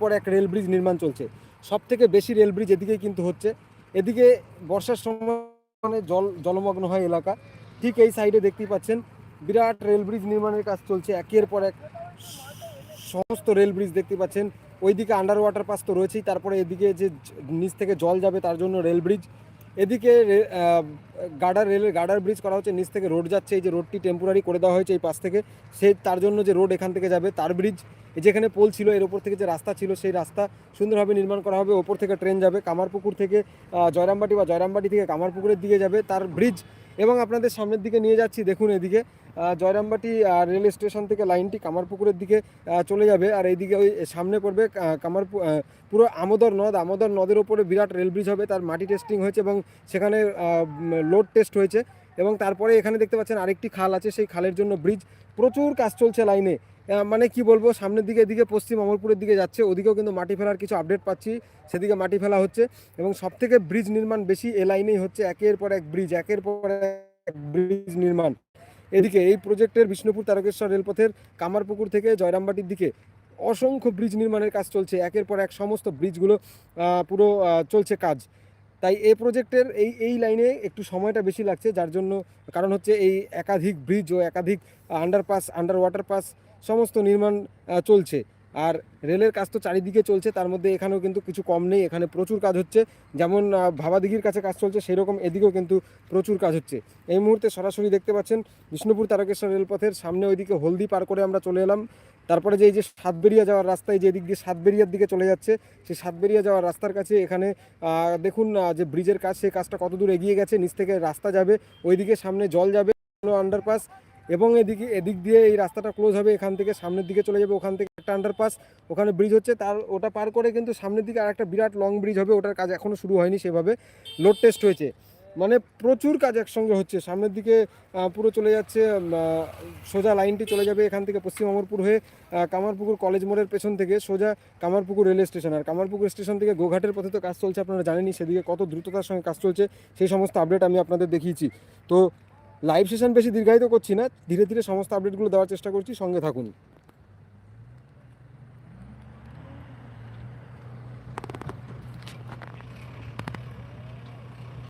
পর এক rail bridge নির্মাণ চলছে। সব থেকে বেশি রেল ব্রিজ এদিকেই কিন্তু হচ্ছে। এদিকে বর্ষার সময় মানে জল, জলমগ্ন হয় এলাকা। ঠিক এই সাইডে দেখতেই পাচ্ছেন, বিরাট রেল ব্রিজ নির্মাণের কাজ চলছে। একের পর এক সমস্ত রেল ব্রিজ দেখতে পাচ্ছেন। ওইদিকে আন্ডার ওয়াটার পাস তো রয়েছেই। তারপরে এদিকে যে নিচ থেকে জল যাবে তার জন্য রেল ব্রিজ। এদিকে গার্ডার রেলের গার্ডার ব্রিজ করা হচ্ছে, নিচ থেকে রোড যাচ্ছে, এই যে রোডটি টেম্পোরারি করে দেওয়া হয়েছে এই পাশ থেকে। সেই তার জন্য যে রোড এখান থেকে যাবে, তার ব্রিজ যেখানে পোল ছিল, এর ওপর থেকে যে রাস্তা ছিল, সেই রাস্তা সুন্দরভাবে নির্মাণ করা হবে। ওপর থেকে ট্রেন যাবে, কামারপুকুর থেকে জয়রামবাটি বা জয়রামবাটি থেকে কামারপুকুরের দিকে যাবে তার ব্রিজ এবং আপনাদের সামনের দিকে নিয়ে যাচ্ছি, দেখুন এদিকে জয়রামবাটি রেল স্টেশন থেকে লাইনটি কামারপুকুরের দিকে চলে যাবে। আর এইদিকে ওই সামনে পড়বে কামারপু পুরো আমোদর নদ। আমোদর নদের ওপরে বিরাট রেল ব্রিজ হবে, তার মাটি টেস্টিং হয়েছে এবং সেখানে লোড টেস্ট হয়েছে এবং তারপরে এখানে দেখতে পাচ্ছেন আরেকটি খাল আছে, সেই খালের জন্য ব্রিজ। প্রচুর কাজ চলছে লাইনে। মানে কি বলব, সামনের দিকে এদিকে পশ্চিম অমরপুরের দিকে যাচ্ছে, ওদিকেও কিন্তু মাটি ফেলার কিছু আপডেট পাচ্ছি, সেদিকে মাটি ফেলা হচ্ছে এবং সব থেকে ব্রিজ নির্মাণ বেশি এ লাইনেই হচ্ছে, একের পর এক ব্রিজ, একের পর এক ব্রিজ নির্মাণ। এদিকে এই প্রজেক্টের বিষ্ণুপুর তারকেশ্বর রেলপথের কামারপুকুর থেকে জয়রামবাটির দিকে অসংখ্য ব্রিজ নির্মাণের কাজ চলছে, একের পর এক সমস্ত ব্রিজগুলো পুরো চলছে কাজ। তাই এই প্রজেক্টের এই এই লাইনে একটু সময়টা বেশি লাগছে, যার জন্য কারণ হচ্ছে এই একাধিক ব্রিজ ও একাধিক আন্ডারপাস আন্ডার ওয়াটার পাস সমস্ত নির্মাণ চলছে। আর রেলের কাজ তো চারিদিকে চলছে, তার মধ্যে এখানেও কিন্তু কিছু কম নেই, এখানে প্রচুর কাজ হচ্ছে। যেমন ভাবাদিঘির কাছে কাজ চলছে, সেরকম এদিকেও কিন্তু প্রচুর কাজ হচ্ছে। এই মুহূর্তে সরাসরি দেখতে পাচ্ছেন বিষ্ণুপুর তারকেশ্বর রেলপথের সামনে ওইদিকে হলদি পার করে আমরা চলে এলাম। তারপরে যে এই যে সাতবেরিয়া যাওয়ার রাস্তায় যে দিক দিয়ে সাতবেরিয়ার দিকে চলে যাচ্ছে সেই সাতবেরিয়া যাওয়ার রাস্তার কাছে এখানে দেখুন যে ব্রিজের কাজ সেই কাজটা কত দূর এগিয়ে গেছে, নিচ থেকে রাস্তা যাবে, ওইদিকে সামনে জল যাবে আন্ডারপাস এবং এদিকে, এদিক দিয়ে এই রাস্তাটা ক্লোজ হবে, এখান থেকে সামনের দিকে চলে যাবে, ওখান থেকে একটা আন্ডারপাস ওখানে ব্রিজ হচ্ছে, তার, ওটা পার করে কিন্তু সামনের দিকে আর একটা বিরাট লং ব্রিজ হবে, ওটার কাজ এখনও শুরু হয়নি সেভাবে লোড টেস্ট হয়েছে। মানে প্রচুর কাজ একসঙ্গে হচ্ছে। সামনের দিকে পুরো চলে যাচ্ছে সোজা লাইনটি চলে যাবে এখান থেকে পশ্চিম অমরপুর হয়ে কামারপুকুর কলেজ মোড়ের পেছন থেকে, সোজা কামারপুকুর রেল স্টেশন। আর কামারপুকুর স্টেশন থেকে গোঘাটের পথে তো কাজ চলছে, আপনারা জানেনই, সেদিকে কত দ্রুততার সঙ্গে কাজ চলছে, সেই সমস্ত আপডেট আমি আপনাদের দেখিয়েছি। তো লাইভ সেশন বেশি দীর্ঘায়িত করছি না, ধীরে ধীরে সমস্ত আপডেটগুলো দেওয়ার চেষ্টা করছি, সঙ্গে থাকুন।